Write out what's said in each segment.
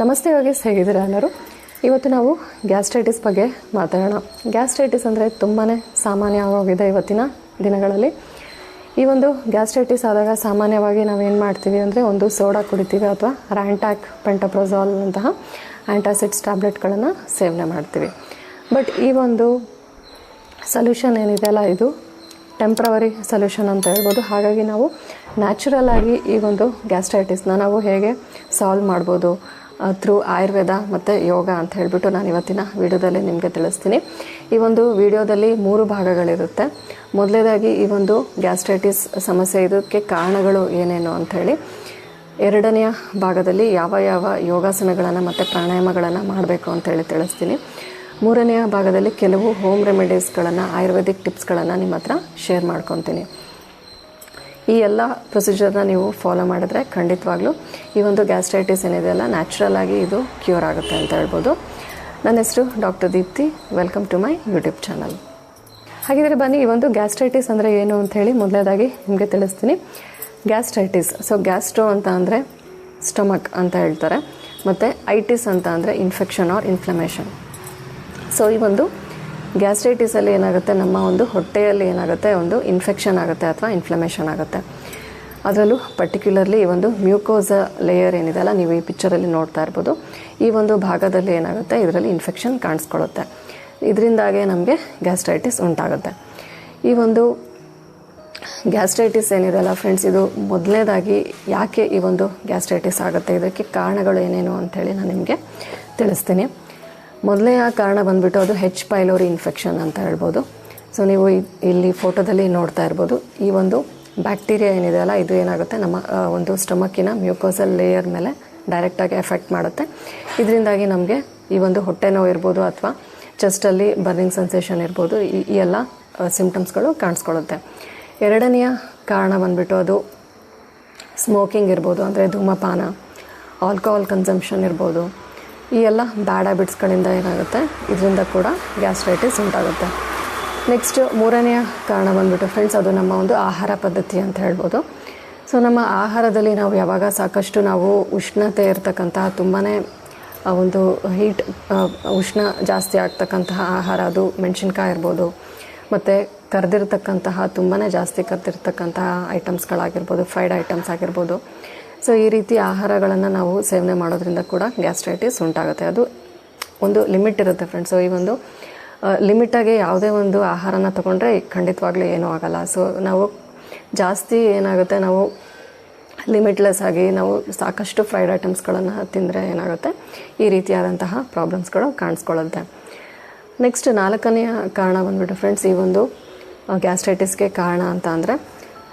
ನಮಸ್ತೆ ಯೋಗೇಶ್ ಹೇಗಿದ್ದೀರಾ ಎಲ್ಲರೂ. ಇವತ್ತು ನಾವು ಗ್ಯಾಸ್ಟ್ರೈಟಿಸ್ ಬಗ್ಗೆ ಮಾತಾಡೋಣ. ಗ್ಯಾಸ್ಟ್ರೈಟಿಸ್ ಅಂದರೆ ತುಂಬಾ ಸಾಮಾನ್ಯವಾಗಿದೆ ಇವತ್ತಿನ ದಿನಗಳಲ್ಲಿ. ಈ ಒಂದು ಗ್ಯಾಸ್ಟ್ರೈಟಿಸ್ ಆದಾಗ ಸಾಮಾನ್ಯವಾಗಿ ನಾವೇನು ಮಾಡ್ತೀವಿ ಅಂದರೆ ಒಂದು ಸೋಡಾ ಕುಡಿತೀವಿ ಅಥವಾ ರ್ಯಾಂಟ್ಯಾಕ್ ಪೆಂಟಪ್ರೋಸಾಲ್ ಅಂತಹ ಆ್ಯಂಟಾಸಿಡ್ಸ್ ಟ್ಯಾಬ್ಲೆಟ್ಗಳನ್ನು ಸೇವನೆ ಮಾಡ್ತೀವಿ. ಬಟ್ ಈ ಒಂದು ಸೊಲ್ಯೂಷನ್ ಏನಿದೆಯಲ್ಲ ಇದು ಟೆಂಪ್ರವರಿ ಸೊಲ್ಯೂಷನ್ ಅಂತ ಹೇಳ್ಬೋದು. ಹಾಗಾಗಿ ನಾವು ನ್ಯಾಚುರಲ್ ಆಗಿ ಈ ಒಂದು ಗ್ಯಾಸ್ಟ್ರೈಟಿಸ್ನ ನಾವು ಹೇಗೆ ಸಾಲ್ವ್ ಮಾಡ್ಬೋದು ಥ್ರೂ ಆಯುರ್ವೇದ ಮತ್ತು ಯೋಗ ಅಂತ ಹೇಳಿಬಿಟ್ಟು ನಾನು ಇವತ್ತಿನ ವಿಡಿಯೋದಲ್ಲಿ ನಿಮಗೆ ತಿಳಿಸ್ತೀನಿ. ಈ ಒಂದು ವಿಡಿಯೋದಲ್ಲಿ ಮೂರು ಭಾಗಗಳಿರುತ್ತೆ. ಮೊದಲೇದಾಗಿ ಈ ಒಂದು ಗ್ಯಾಸ್ಟ್ರೈಟಿಸ್ ಸಮಸ್ಯೆ ಇದಕ್ಕೆ ಕಾರಣಗಳು ಏನೇನು ಅಂಥೇಳಿ ಎರಡನೆಯ ಭಾಗದಲ್ಲಿ ಯಾವ ಯಾವ ಯೋಗಾಸನಗಳನ್ನು ಮತ್ತು ಪ್ರಾಣಾಯಾಮಗಳನ್ನು ಮಾಡಬೇಕು ಅಂತೇಳಿ ತಿಳಿಸ್ತೀನಿ. ಮೂರನೆಯ ಭಾಗದಲ್ಲಿ ಕೆಲವು ಹೋಮ್ ರೆಮಿಡೀಸ್ಗಳನ್ನು ಆಯುರ್ವೇದಿಕ್ ಟಿಪ್ಸ್ಗಳನ್ನು ನಿಮ್ಮ ಹತ್ರ ಶೇರ್ ಮಾಡ್ಕೊತೀನಿ. ಈ ಎಲ್ಲ ಪ್ರೊಸೀಜರ್ನ ನೀವು ಫಾಲೋ ಮಾಡಿದ್ರೆ ಖಂಡಿತವಾಗ್ಲೂ ಈ ಒಂದು ಗ್ಯಾಸ್ಟ್ರೈಟಿಸ್ ಏನಿದೆಯಲ್ಲ ನ್ಯಾಚುರಲ್ ಆಗಿ ಇದು ಕ್ಯೂರ್ ಆಗುತ್ತೆ ಅಂತ ಹೇಳ್ಬೋದು. ನನ್ನ ಹೆಸರು doctor Deepti welcome to my YouTube channel ಹಾಗಿದ್ರೆ ಬನ್ನಿ, ಈ ಒಂದು ಗ್ಯಾಸ್ಟ್ರೈಟಿಸ್ ಅಂದರೆ ಏನು ಅಂತ ಹೇಳಿ ಮೊದಲೇದಾಗಿ ನಿಮಗೆ ತಿಳಿಸ್ತೀನಿ. ಗ್ಯಾಸ್ಟ್ರೈಟಿಸ್ ಸೊ ಗ್ಯಾಸ್ಟ್ರೋ ಅಂತ ಅಂದರೆ ಸ್ಟಮಕ್ ಅಂತ ಹೇಳ್ತಾರೆ. ಮತ್ತು ಐಟಿಸ್ ಅಂತ ಅಂದರೆ ಇನ್ಫೆಕ್ಷನ್ ಆರ್ ಇನ್ಫ್ಲಮೇಷನ್ ಸೊ ಈ ಒಂದು ಗ್ಯಾಸ್ಟ್ರೈಟಿಸಲ್ಲಿ ಏನಾಗುತ್ತೆ? ನಮ್ಮ ಒಂದು ಹೊಟ್ಟೆಯಲ್ಲಿ ಏನಾಗುತ್ತೆ? ಒಂದು ಇನ್ಫೆಕ್ಷನ್ ಆಗುತ್ತೆ ಅಥವಾ ಇನ್ಫ್ಲಮೇಷನ್ ಆಗುತ್ತೆ. ಅದರಲ್ಲೂ ಪರ್ಟಿಕ್ಯುಲರ್ಲಿ ಈ ಒಂದು ಮ್ಯೂಕೋಸ ಲೇಯರ್ ಏನಿದೆಯಲ್ಲ ನೀವು ಈ ಪಿಕ್ಚರಲ್ಲಿ ನೋಡ್ತಾ ಇರ್ಬೋದು. ಈ ಒಂದು ಭಾಗದಲ್ಲಿ ಏನಾಗುತ್ತೆ? ಇದರಲ್ಲಿ ಇನ್ಫೆಕ್ಷನ್ ಕಾಣಿಸ್ಕೊಳ್ಳುತ್ತೆ. ಇದರಿಂದಾಗೆ ನಮಗೆ ಗ್ಯಾಸ್ಟ್ರೈಟಿಸ್ ಉಂಟಾಗುತ್ತೆ. ಈ ಒಂದು ಗ್ಯಾಸ್ಟ್ರೈಟಿಸ್ ಏನಿದೆಯಲ್ಲ ಫ್ರೆಂಡ್ಸ್ ಇದು ಮೊದಲನೇದಾಗಿ ಯಾಕೆ ಈ ಒಂದು ಗ್ಯಾಸ್ಟ್ರೈಟಿಸ್ ಆಗುತ್ತೆ? ಇದಕ್ಕೆ ಕಾರಣಗಳು ಏನೇನು ಅಂಥೇಳಿ ನಾನು ನಿಮಗೆ ತಿಳಿಸ್ತೀನಿ. ಮೊದಲನೆಯ ಕಾರಣ ಬಂದ್ಬಿಟ್ಟು ಅದು ಹೆಚ್ ಪೈಲೋರಿ ಇನ್ಫೆಕ್ಷನ್ ಅಂತ ಹೇಳ್ಬೋದು. ಸೊ ನೀವು ಇಲ್ಲಿ ಫೋಟೋದಲ್ಲಿ ನೋಡ್ತಾ ಇರ್ಬೋದು. ಈ ಒಂದು ಬ್ಯಾಕ್ಟೀರಿಯಾ ಏನಿದೆಯಲ್ಲ ಇದು ಏನಾಗುತ್ತೆ? ನಮ್ಮ ಒಂದು ಸ್ಟಮಕ್ಕಿನ ಮ್ಯೂಕೋಸಲ್ ಲೇಯರ್ ಮೇಲೆ ಡೈರೆಕ್ಟಾಗಿ ಎಫೆಕ್ಟ್ ಮಾಡುತ್ತೆ. ಇದರಿಂದಾಗಿ ನಮಗೆ ಈ ಒಂದು ಹೊಟ್ಟೆ ನೋವು ಇರ್ಬೋದು ಅಥವಾ ಚೆಸ್ಟಲ್ಲಿ ಬರ್ನಿಂಗ್ ಸೆನ್ಸೇಷನ್ ಇರ್ಬೋದು, ಈ ಈ ಎಲ್ಲ ಸಿಂಪ್ಟಮ್ಸ್ಗಳು ಕಾಣಿಸ್ಕೊಳ್ಳುತ್ತೆ. ಎರಡನೆಯ ಕಾರಣ ಬಂದ್ಬಿಟ್ಟು ಅದು ಸ್ಮೋಕಿಂಗ್ ಇರ್ಬೋದು, ಅಂದರೆ ಧೂಮಪಾನ ಆಲ್ಕೋಹಾಲ್ ಕನ್ಸಂಪ್ಷನ್ ಇರ್ಬೋದು ಈ ಎಲ್ಲ ಬ್ಯಾಡ್ ಹ್ಯಾಬಿಟ್ಸ್ಗಳಿಂದ ಏನಾಗುತ್ತೆ? ಇದರಿಂದ ಕೂಡ ಗ್ಯಾಸ್ಟ್ರೈಟಿಸ್ ಉಂಟಾಗುತ್ತೆ. ನೆಕ್ಸ್ಟ್ ಮೂರನೆಯ ಕಾರಣ ಬಂದುಬಿಟ್ಟು ಫ್ರೆಂಡ್ಸ್ ಅದು ನಮ್ಮ ಒಂದು ಆಹಾರ ಪದ್ಧತಿ ಅಂತ ಹೇಳ್ಬೋದು. ಸೊ ನಮ್ಮ ಆಹಾರದಲ್ಲಿ ನಾವು ಯಾವಾಗ ಸಾಕಷ್ಟು ನಾವು ಉಷ್ಣತೆ ಇರತಕ್ಕಂತಹ ತುಂಬಾ ಒಂದು ಹೀಟ್ ಉಷ್ಣ ಜಾಸ್ತಿ ಆಗ್ತಕ್ಕಂತಹ ಆಹಾರ, ಅದು ಮೆಣಸಿನ್ಕಾಯಿ ಇರ್ಬೋದು. ಮತ್ತು ಕರೆದಿರ್ತಕ್ಕಂತಹ ತುಂಬಾ ಜಾಸ್ತಿ ಕರೆದಿರ್ತಕ್ಕಂತಹ ಐಟಮ್ಸ್ಗಳಾಗಿರ್ಬೋದು ಫ್ರೈಡ್ ಐಟಮ್ಸ್ ಆಗಿರ್ಬೋದು. ಸೊ ಈ ರೀತಿ ಆಹಾರಗಳನ್ನು ನಾವು ಸೇವನೆ ಮಾಡೋದ್ರಿಂದ ಕೂಡ ಗ್ಯಾಸ್ಟ್ರೈಟಿಸ್ ಉಂಟಾಗುತ್ತೆ. ಅದು ಒಂದು ಲಿಮಿಟ್ ಇರುತ್ತೆ ಫ್ರೆಂಡ್ಸ್ ಸೊ ಈ ಒಂದು ಲಿಮಿಟಾಗಿ ಯಾವುದೇ ಒಂದು ಆಹಾರನ ತೊಗೊಂಡ್ರೆ ಖಂಡಿತವಾಗ್ಲೂ ಏನೂ ಆಗಲ್ಲ. ಸೊ ನಾವು ಜಾಸ್ತಿ ಏನಾಗುತ್ತೆ, ನಾವು ಲಿಮಿಟ್ಲೆಸ್ ಆಗಿ ನಾವು ಸಾಕಷ್ಟು ಫ್ರೈಡ್ ಐಟಮ್ಸ್ಗಳನ್ನು ತಿಂದರೆ ಏನಾಗುತ್ತೆ, ಈ ರೀತಿಯಾದಂತಹ ಪ್ರಾಬ್ಲಮ್ಸ್ಗಳು ಕಾಣಿಸ್ಕೊಳ್ಳುತ್ತೆ. ನೆಕ್ಸ್ಟ್ ನಾಲ್ಕನೆಯ ಕಾರಣ ಬಂದುಬಿಟ್ಟು ಫ್ರೆಂಡ್ಸ್ ಈ ಒಂದು ಗ್ಯಾಸ್ಟ್ರೈಟಿಸ್ಗೆ ಕಾರಣ ಅಂತ ಅಂದರೆ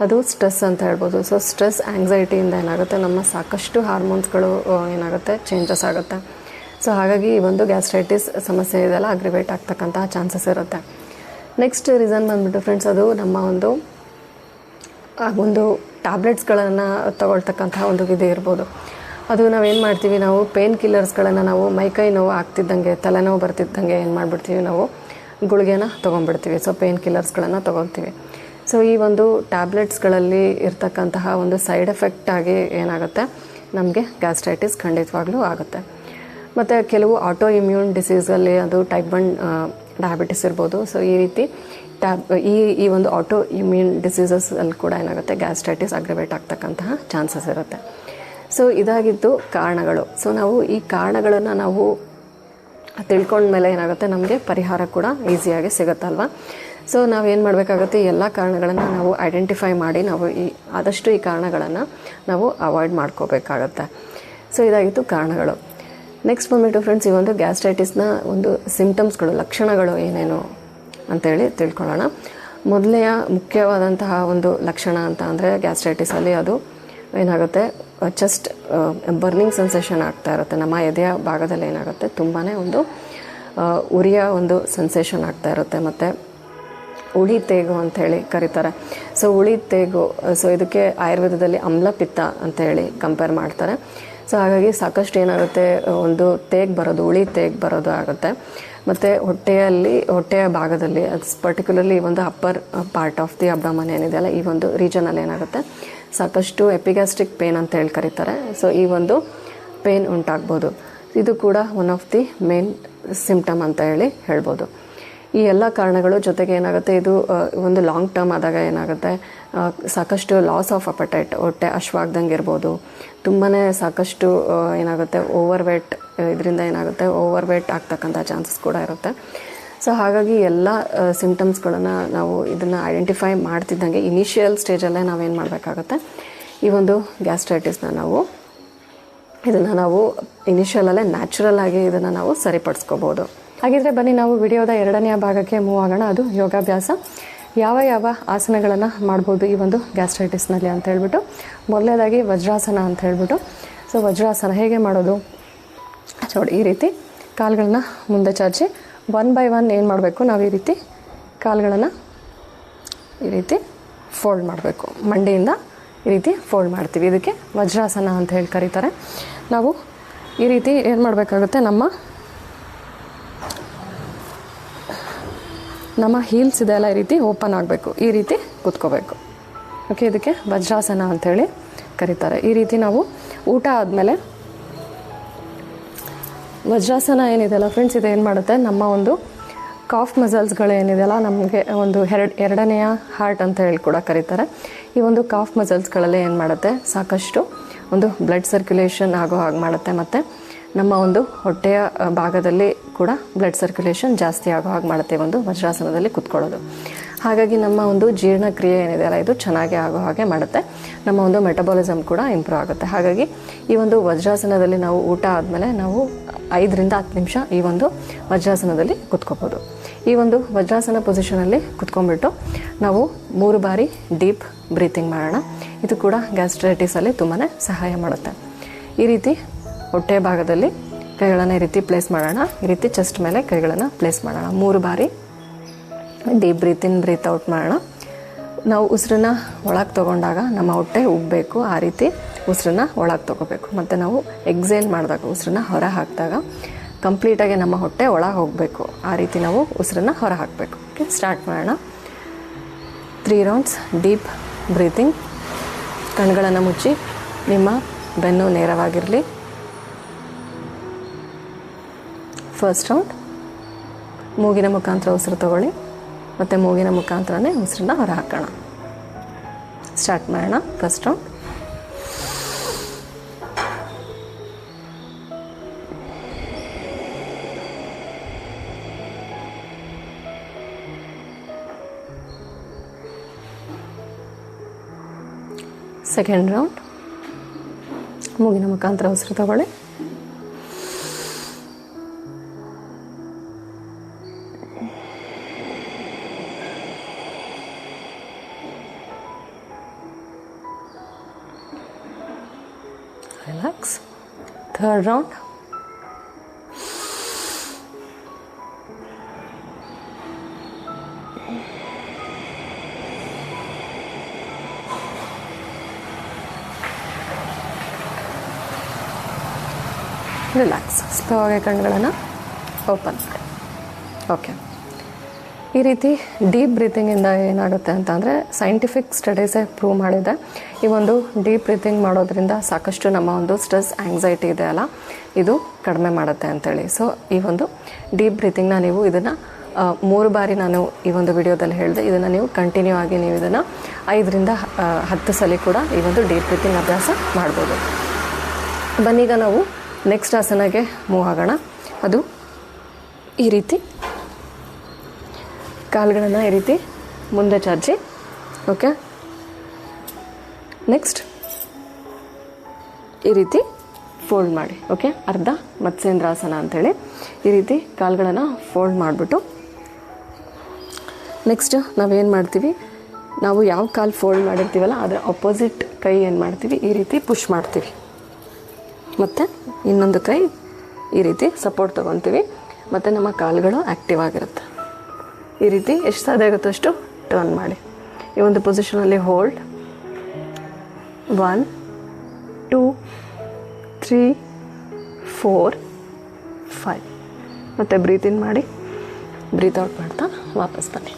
ಅದು ಸ್ಟ್ರೆಸ್ ಅಂತ ಹೇಳ್ಬೋದು. ಸೊ ಸ್ಟ್ರೆಸ್ ಆ್ಯಂಗ್ಸೈಟಿಯಿಂದ ಏನಾಗುತ್ತೆ? ನಮ್ಮ ಸಾಕಷ್ಟು ಹಾರ್ಮೋನ್ಸ್ಗಳು ಏನಾಗುತ್ತೆ? ಚೇಂಜಸ್ ಆಗುತ್ತೆ. ಸೊ ಹಾಗಾಗಿ ಈ ಒಂದು ಗ್ಯಾಸ್ಟ್ರೈಟಿಸ್ ಸಮಸ್ಯೆ ಇದೆಲ್ಲ ಅಗ್ರಿವೇಟ್ ಆಗ್ತಕ್ಕಂತಹ ಚಾನ್ಸಸ್ ಇರುತ್ತೆ. ನೆಕ್ಸ್ಟ್ ರೀಸನ್ ಬಂದ್ಬಿಟ್ಟು ಫ್ರೆಂಡ್ಸ್ ಅದು ನಮ್ಮ ಒಂದು ಒಂದು ಟ್ಯಾಬ್ಲೆಟ್ಸ್ಗಳನ್ನು ತಗೊಳ್ತಕ್ಕಂತಹ ಒಂದು ವಿಧ ಇರ್ಬೋದು. ಅದು ನಾವೇನು ಮಾಡ್ತೀವಿ? ನಾವು ಪೇನ್ ಕಿಲ್ಲರ್ಸ್ಗಳನ್ನು ನಾವು ಮೈಕೈ ನೋವು ಆಗ್ತಿದ್ದಂಗೆ, ತಲೆನೋವು ಬರ್ತಿದ್ದಂಗೆ ಏನು ಮಾಡಿಬಿಡ್ತೀವಿ? ನಾವು ಗುಳಿಗೆನ ತೊಗೊಂಡ್ಬಿಡ್ತೀವಿ. ಸೊ ಪೇನ್ ಕಿಲ್ಲರ್ಸ್ಗಳನ್ನು ತೊಗೊಳ್ತೀವಿ. ಸೊ ಈ ಒಂದು ಟ್ಯಾಬ್ಲೆಟ್ಸ್ಗಳಲ್ಲಿ ಇರ್ತಕ್ಕಂತಹ ಒಂದು ಸೈಡ್ ಎಫೆಕ್ಟ್ ಆಗಿ ಏನಾಗುತ್ತೆ? ನಮಗೆ ಗ್ಯಾಸ್ಟ್ರೈಟಿಸ್ ಖಂಡಿತವಾಗ್ಲೂ ಆಗುತ್ತೆ. ಮತ್ತು ಕೆಲವು ಆಟೋ ಇಮ್ಯೂನ್ ಡಿಸೀಸಲ್ಲಿ ಅದು ಟೈಪ್ ಒನ್ ಡಯಾಬಿಟಿಸ್ ಇರ್ಬೋದು. ಸೊ ಈ ರೀತಿ ಟ್ಯಾಬ್ ಈ ಈ ಒಂದು ಆಟೋ ಇಮ್ಯೂನ್ ಡಿಸೀಸಸ್ ಅಲ್ಲಿ ಕೂಡ ಏನಾಗುತ್ತೆ? ಗ್ಯಾಸ್ಟ್ರೈಟಿಸ್ ಅಗ್ರಿವೇಟ್ ಆಗ್ತಕ್ಕಂತಹ ಚಾನ್ಸಸ್ ಇರುತ್ತೆ. ಸೊ ಇದಾಗಿದ್ದು ಕಾರಣಗಳು. ಸೊ ನಾವು ಈ ಕಾರಣಗಳನ್ನು ನಾವು ತಿಳ್ಕೊಂಡ್ಮೇಲೆ ಏನಾಗುತ್ತೆ? ನಮಗೆ ಪರಿಹಾರ ಕೂಡ ಈಸಿಯಾಗಿ ಸಿಗುತ್ತಲ್ವ? ಸೊ ನಾವೇನು ಮಾಡಬೇಕಾಗುತ್ತೆ? ಎಲ್ಲ ಕಾರಣಗಳನ್ನು ನಾವು ಐಡೆಂಟಿಫೈ ಮಾಡಿ ನಾವು ಈ, ಆದಷ್ಟು ಈ ಕಾರಣಗಳನ್ನು ನಾವು ಅವಾಯ್ಡ್ ಮಾಡ್ಕೋಬೇಕಾಗತ್ತೆ. ಸೊ ಇದಾಗಿತ್ತು ಕಾರಣಗಳು. ನೆಕ್ಸ್ಟ್ ಬಂದ್ಬಿಟ್ಟು ಫ್ರೆಂಡ್ಸ್ ಈ ಒಂದು ಗ್ಯಾಸ್ಟ್ರೈಟಿಸ್ನ ಒಂದು ಸಿಂಪ್ಟಮ್ಸ್ಗಳು ಲಕ್ಷಣಗಳು ಏನೇನು ಅಂತೇಳಿ ತಿಳ್ಕೊಳ್ಳೋಣ. ಮೊದಲನೆಯ ಮುಖ್ಯವಾದಂತಹ ಒಂದು ಲಕ್ಷಣ ಅಂತ ಅಂದರೆ ಗ್ಯಾಸ್ಟ್ರೈಟಿಸಲ್ಲಿ ಅದು ಏನಾಗುತ್ತೆ ಚೆಸ್ಟ್ ಬರ್ನಿಂಗ್ ಸೆನ್ಸೇಷನ್ ಆಗ್ತಾ ಇರುತ್ತೆ. ನಮ್ಮ ಎದೆಯ ಭಾಗದಲ್ಲಿ ಏನಾಗುತ್ತೆ ತುಂಬಾ ಒಂದು ಉರಿಯ ಒಂದು ಸೆನ್ಸೇಷನ್ ಆಗ್ತಾ ಇರುತ್ತೆ. ಮತ್ತು ಉಳಿ ತೇಗು ಅಂತ ಹೇಳಿ ಕರೀತಾರೆ. ಸೊ ಉಳಿ ತೇಗು ಸೊ ಇದಕ್ಕೆ ಆಯುರ್ವೇದದಲ್ಲಿ ಅಮ್ಲಪಿತ್ತ ಅಂತ ಹೇಳಿ ಕಂಪೇರ್ ಮಾಡ್ತಾರೆ. ಸೊ ಹಾಗಾಗಿ ಸಾಕಷ್ಟು ಏನಾಗುತ್ತೆ, ಒಂದು ತೇಗ್ ಬರೋದು, ಉಳಿ ತೇಗ್ ಬರೋದು ಆಗುತ್ತೆ. ಮತ್ತು ಹೊಟ್ಟೆಯಲ್ಲಿ, ಹೊಟ್ಟೆಯ ಭಾಗದಲ್ಲಿ, ಅದು ಪರ್ಟಿಕ್ಯುಲರ್ಲಿ ಈ ಒಂದು upper part of the abdomen ಏನಿದೆಯಲ್ಲ ಈ ಒಂದು ರೀಜನಲ್ಲಿ ಏನಾಗುತ್ತೆ? ಸಾಕಷ್ಟು ಎಪಿಗ್ಯಾಸ್ಟಿಕ್ ಪೇನ್ ಅಂತ ಹೇಳಿ ಕರೀತಾರೆ. ಸೊ ಈ ಒಂದು ಪೇನ್ ಉಂಟಾಗ್ಬೋದು. ಇದು ಕೂಡ one of the main symptom ಅಂತ ಹೇಳಿ ಹೇಳ್ಬೋದು. ಈ ಎಲ್ಲ ಕಾರಣಗಳು ಜೊತೆಗೆ ಏನಾಗುತ್ತೆ, ಇದು ಒಂದು ಲಾಂಗ್ ಟರ್ಮ್ ಆದಾಗ ಏನಾಗುತ್ತೆ ಸಾಕಷ್ಟು ಲಾಸ್ ಆಫ್ ಅಪಟೈಟ್ ಹೊಟ್ಟೆ ಅಶ್ವಾಗ್ದಂಗೆ ಇರ್ಬೋದು ತುಂಬಾ ಸಾಕಷ್ಟು ಏನಾಗುತ್ತೆ ಓವರ್ ವೇಟ್ ಇದರಿಂದ ಏನಾಗುತ್ತೆ ಓವರ್ ವೇಟ್ ಆಗ್ತಕ್ಕಂಥ ಚಾನ್ಸಸ್ ಕೂಡ ಇರುತ್ತೆ. ಸೊ ಹಾಗಾಗಿ ಎಲ್ಲ ಸಿಂಪ್ಟಮ್ಸ್ಗಳನ್ನು ನಾವು ಇದನ್ನು ಐಡೆಂಟಿಫೈ ಮಾಡ್ತಿದ್ದಂಗೆ ಇನಿಷಿಯಲ್ ಸ್ಟೇಜಲ್ಲೇ ನಾವೇನು ಮಾಡಬೇಕಾಗತ್ತೆ, ಈ ಒಂದು ಗ್ಯಾಸ್ಟ್ರೈಟಿಸ್ನ ನಾವು, ಇದನ್ನು ನಾವು ಇನಿಷಿಯಲಲ್ಲೇ ನ್ಯಾಚುರಲ್ ಆಗಿ ಇದನ್ನು ನಾವು ಸರಿಪಡಿಸ್ಕೋಬೋದು. ಹಾಗಿದ್ರೆ ಬನ್ನಿ, ನಾವು ವಿಡಿಯೋದ ಎರಡನೆಯ ಭಾಗಕ್ಕೆ ಮೂವ್ ಆಗೋಣ. ಅದು ಯೋಗಾಭ್ಯಾಸ. ಯಾವ ಯಾವ ಆಸನಗಳನ್ನು ಮಾಡ್ಬೋದು ಈ ಒಂದು ಗ್ಯಾಸ್ಟ್ರೈಟಿಸ್ನಲ್ಲಿ ಅಂತ ಹೇಳ್ಬಿಟ್ಟು. ಮೊದಲನೇದಾಗಿ ವಜ್ರಾಸನ ಅಂತ ಹೇಳ್ಬಿಟ್ಟು. ಸೊ ವಜ್ರಾಸನ ಹೇಗೆ ಮಾಡೋದು? ನೋಡಿ, ಈ ರೀತಿ ಕಾಲುಗಳನ್ನ ಮುಂದೆ ಚಾಚಿ ಒನ್ ಬೈ ಒನ್ ಏನು ಮಾಡಬೇಕು? ನಾವು ಈ ರೀತಿ ಕಾಲುಗಳನ್ನು ಈ ರೀತಿ ಫೋಲ್ಡ್ ಮಾಡಬೇಕು. ಮಂಡಿಯಿಂದ ಈ ರೀತಿ ಫೋಲ್ಡ್ ಮಾಡ್ತೀವಿ. ಇದಕ್ಕೆ ವಜ್ರಾಸನ ಅಂತ ಹೇಳಿ ಕರೀತಾರೆ. ನಾವು ಈ ರೀತಿ ಏನು ಮಾಡಬೇಕಾಗುತ್ತೆ? ನಮ್ಮ ನಮ್ಮ ಹೀಲ್ಸ್ ಇದೆಲ್ಲ ಈ ರೀತಿ ಓಪನ್ ಆಗಬೇಕು. ಈ ರೀತಿ ಕೂತ್ಕೋಬೇಕು. ಓಕೆ ಇದಕ್ಕೆ ವಜ್ರಾಸನ ಅಂಥೇಳಿ ಕರೀತಾರೆ. ಈ ರೀತಿ ನಾವು ಊಟ ಆದಮೇಲೆ ವಜ್ರಾಸನ ಏನಿದೆಯಲ್ಲ ಫ್ರೆಂಡ್ಸ್ ಇದು ಏನು ಮಾಡುತ್ತೆ? ನಮ್ಮ ಒಂದು ಕಾಫ್ ಮಸಲ್ಸ್ಗಳು ಏನಿದೆಯಲ್ಲ ನಮಗೆ ಒಂದು ಎರಡು, ಎರಡನೆಯ ಹಾರ್ಟ್ ಅಂತ ಹೇಳಿ ಕೂಡ ಕರೀತಾರೆ. ಈ ಒಂದು ಕಾಫ್ ಮಸಲ್ಸ್ಗಳಲ್ಲಿ ಏನು ಮಾಡುತ್ತೆ? ಸಾಕಷ್ಟು ಒಂದು ಬ್ಲಡ್ ಸರ್ಕ್ಯುಲೇಷನ್ ಆಗೋ ಹಾಗೆ ಮಾಡುತ್ತೆ. ಮತ್ತು ನಮ್ಮ ಒಂದು ಹೊಟ್ಟೆಯ ಭಾಗದಲ್ಲಿ ಕೂಡ ಬ್ಲಡ್ ಸರ್ಕ್ಯುಲೇಷನ್ ಜಾಸ್ತಿ ಆಗೋ ಹಾಗೆ ಮಾಡುತ್ತೆ ಒಂದು ವಜ್ರಾಸನದಲ್ಲಿ ಕುತ್ಕೊಳ್ಳೋದು. ಹಾಗಾಗಿ ನಮ್ಮ ಒಂದು ಜೀರ್ಣಕ್ರಿಯೆ ಏನಿದೆಯಲ್ಲ ಇದು ಚೆನ್ನಾಗಿ ಆಗೋ ಹಾಗೆ ಮಾಡುತ್ತೆ. ನಮ್ಮ ಒಂದು ಮೆಟಬಾಲಿಸಮ್ ಕೂಡ ಇಂಪ್ರೂವ್ ಆಗುತ್ತೆ. ಹಾಗಾಗಿ ಈ ಒಂದು ವಜ್ರಾಸನದಲ್ಲಿ ನಾವು ಊಟ ಆದಮೇಲೆ ನಾವು ಐದರಿಂದ ಹತ್ತು ನಿಮಿಷ ಈ ಒಂದು ವಜ್ರಾಸನದಲ್ಲಿ ಕುತ್ಕೋಬೋದು. ಈ ಒಂದು ವಜ್ರಾಸನ ಪೊಸಿಷನಲ್ಲಿ ಕುತ್ಕೊಂಡ್ಬಿಟ್ಟು ನಾವು ಮೂರು ಬಾರಿ ಡೀಪ್ ಬ್ರೀತಿಂಗ್ ಮಾಡೋಣ. ಇದು ಕೂಡ ಗ್ಯಾಸ್ಟ್ರೈಟಿಸಲ್ಲಿ ತುಂಬಾ ಸಹಾಯ ಮಾಡುತ್ತೆ. ಈ ರೀತಿ ಹೊಟ್ಟೆ ಭಾಗದಲ್ಲಿ ಕೈಗಳನ್ನು ಈ ರೀತಿ ಪ್ಲೇಸ್ ಮಾಡೋಣ. ಈ ರೀತಿ ಚೆಸ್ಟ್ ಮೇಲೆ ಕೈಗಳನ್ನು ಪ್ಲೇಸ್ ಮಾಡೋಣ. ಮೂರು ಬಾರಿ deep breathe in breathe out ಮಾಡೋಣ. ನಾವು ಉಸಿರನ್ನ ಒಳಗೆ ತೊಗೊಂಡಾಗ ನಮ್ಮ ಹೊಟ್ಟೆ ಉಬ್ಬಬೇಕು ಆ ರೀತಿ ಉಸಿರನ್ನ ಒಳಗೆ ತೊಗೋಬೇಕು. ಮತ್ತು ನಾವು ಎಕ್ಸೇಲ್ ಮಾಡಿದಾಗ, ಉಸಿರನ್ನ ಹೊರ ಹಾಕಿದಾಗ ಕಂಪ್ಲೀಟಾಗಿ ನಮ್ಮ ಹೊಟ್ಟೆ ಒಳಗೆ ಹೋಗಬೇಕು. ಆ ರೀತಿ ನಾವು ಉಸಿರನ್ನ ಹೊರ ಹಾಕಬೇಕು. ಓಕೆ ಸ್ಟಾರ್ಟ್ ಮಾಡೋಣ. ತ್ರೀ ರೌಂಡ್ಸ್ ಡೀಪ್ ಬ್ರೀತಿಂಗ್ ಕಣ್ಗಳನ್ನು ಮುಚ್ಚಿ, ನಿಮ್ಮ ಬೆನ್ನು ನೇರವಾಗಿರಲಿ. ಫಸ್ಟ್ ರೌಂಡ್ ಮೂಗಿನ ಮುಖಾಂತರ ಉಸಿರು ತಗೊಳ್ಳಿ. ಮತ್ತು ಮೂಗಿನ ಮುಖಾಂತರನೇ ಉಸಿರನ್ನ ಹೊರ ಹಾಕೋಣ ಸ್ಟಾರ್ಟ್ ಮಾಡೋಣ ಫಸ್ಟ್ ರೌಂಡ್ ಸೆಕೆಂಡ್ ರೌಂಡ್ ಮೂಗಿನ ಮುಖಾಂತರ ಉಸಿರು ತಗೊಳ್ಳಿ. Third round. ರಿಲ್ಯಾಕ್ಸ್ ಸ್ಲೋ ಆಗಿ ಕಣ್ಣುಗಳನ್ನು ಓಪನ್ ಓಕೆ ಈ ರೀತಿ ಡೀಪ್ ಬ್ರೀತಿಂಗಿಂದ ಏನಾಗುತ್ತೆ ಅಂತ ಅಂದರೆ ಸೈಂಟಿಫಿಕ್ ಸ್ಟಡೀಸೇ ಪ್ರೂವ್ ಮಾಡಿದೆ. ಈ ಒಂದು ಡೀಪ್ ಬ್ರೀತಿಂಗ್ ಮಾಡೋದ್ರಿಂದ ಸಾಕಷ್ಟು ನಮ್ಮ ಒಂದು ಸ್ಟ್ರೆಸ್ ಆ್ಯಂಗ್ಸೈಟಿ ಇದೆ ಅಲ್ಲ? ಇದು ಕಡಿಮೆ ಮಾಡುತ್ತೆ ಅಂತೇಳಿ. ಸೊ ಈ ಒಂದು ಡೀಪ್ ಬ್ರೀತಿಂಗ್ನ ನೀವು ಇದನ್ನು ಮೂರು ಬಾರಿ ನಾನು ಈ ಒಂದು ವಿಡಿಯೋದಲ್ಲಿ ಹೇಳಿದೆ. ಇದನ್ನು ನೀವು ಕಂಟಿನ್ಯೂ ಆಗಿ ನೀವು ಇದನ್ನು ಐದರಿಂದ ಹತ್ತು ಸಲ ಕೂಡ ಈ ಒಂದು ಡೀಪ್ ಬ್ರೀತಿಂಗ್ ಅಭ್ಯಾಸ ಮಾಡ್ಬೋದು. ಬನ್ನೀಗ ನಾವು ನೆಕ್ಸ್ಟ್ ಆಸನಗೆ ಮೂವ್ ಆಗೋಣ. ಅದು ಈ ರೀತಿ ಕಾಲುಗಳನ್ನು ಈ ರೀತಿ ಮುಂದೆ ಚಾಚಿ. ಓಕೆ ನೆಕ್ಸ್ಟ್ ಈ ರೀತಿ ಫೋಲ್ಡ್ ಮಾಡಿ. ಓಕೆ ಅರ್ಧ ಮತ್ಸ್ಯೇಂದ್ರಾಸನ ಅಂಥೇಳಿ ಈ ರೀತಿ ಕಾಲುಗಳನ್ನು ಫೋಲ್ಡ್ ಮಾಡಿಬಿಟ್ಟು. ನೆಕ್ಸ್ಟ್ ನಾವೇನು ಮಾಡ್ತೀವಿ? ನಾವು ಯಾವ ಕಾಲು ಫೋಲ್ಡ್ ಮಾಡಿರ್ತೀವಲ್ಲ, ಅದರ ಅಪೋಸಿಟ್ ಕೈ ಏನು ಮಾಡ್ತೀವಿ? ಈ ರೀತಿ ಪುಷ್ ಮಾಡ್ತೀವಿ. ಮತ್ತು ಇನ್ನೊಂದು ಕೈ ಈ ರೀತಿ ಸಪೋರ್ಟ್ ತೊಗೊತೀವಿ ಮತ್ತು ನಮ್ಮ ಕಾಲುಗಳು ಆ್ಯಕ್ಟಿವ್ ಆಗಿರುತ್ತೆ. ಈ ರೀತಿ ಎಷ್ಟು ಸಾಧ್ಯ ಆಗುತ್ತೋ ಅಷ್ಟು ಟರ್ನ್ ಮಾಡಿ. ಈ ಒಂದು ಪೊಸಿಷನಲ್ಲಿ hold one two three four five ಮತ್ತು ಬ್ರೀತ್ ಇನ್ ಮಾಡಿ ಬ್ರೀತ್ ಔಟ್ ಮಾಡ್ತಾ ವಾಪಸ್ ಬನ್ನಿ.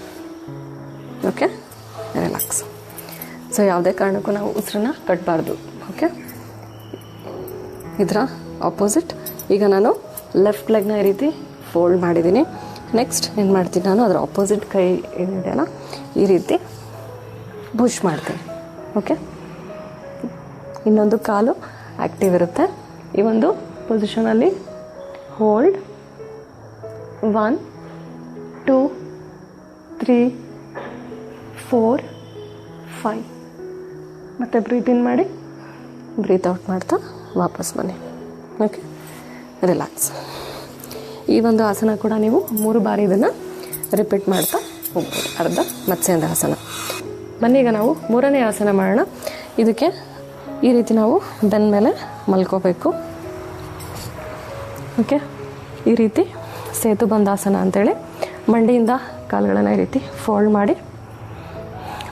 ಓಕೆ ರಿಲ್ಯಾಕ್ಸ್ ಸೊ ಯಾವುದೇ ಕಾರಣಕ್ಕೂ ನಾವು ಉಸಿರನ್ನ ಕಟ್ಟಬಾರ್ದು ಓಕೆ ಇದರ ಆಪೋಸಿಟ್ ಈಗ ನಾನು ಲೆಫ್ಟ್ ಲೆಗ್ನ ಈ ರೀತಿ ಫೋಲ್ಡ್ ಮಾಡಿದ್ದೀನಿ. ನೆಕ್ಸ್ಟ್ ಏನು ಮಾಡ್ತೀನಿ ನಾನು? ಅದರ ಆಪೋಸಿಟ್ ಕೈ ಏನಿದೆಯಲ್ಲ ಈ ರೀತಿ ಬುಷ್ ಮಾಡ್ತೀನಿ. ಓಕೆ ಇನ್ನೊಂದು ಕಾಲು ಆ್ಯಕ್ಟಿವ್ ಇರುತ್ತೆ. ಈ ಒಂದು ಪೊಸಿಷನಲ್ಲಿ hold one two three four five ಮತ್ತು ಬ್ರೀತ್ ಇನ್ ಮಾಡಿ ಬ್ರೀತ್ ಔಟ್ ಮಾಡ್ತಾ ವಾಪಸ್ ಬನ್ನಿ. ಓಕೆ ರಿಲ್ಯಾಕ್ಸ್ ಈ ಒಂದು ಆಸನ ಕೂಡ ನೀವು ಮೂರು ಬಾರಿ ಇದನ್ನು ರಿಪೀಟ್ ಮಾಡ್ತಾ ಹೋಗ್ಬೋದು. ಅರ್ಧ ಮತ್ಸ್ಯಂದ ಆಸನ. ಈಗ ನಾವು ಮೂರನೇ ಆಸನ ಮಾಡೋಣ. ಇದಕ್ಕೆ ಈ ರೀತಿ ನಾವು ಬೆನ್ನ ಮೇಲೆ ಮಲ್ಕೋಬೇಕು. ಓಕೆ ಈ ರೀತಿ ಸೇತು ಬಂದಾಸನ ಅಂತೇಳಿ ಮಂಡಿಯಿಂದ ಕಾಲುಗಳನ್ನು ಈ ರೀತಿ ಫೋಲ್ಡ್ ಮಾಡಿ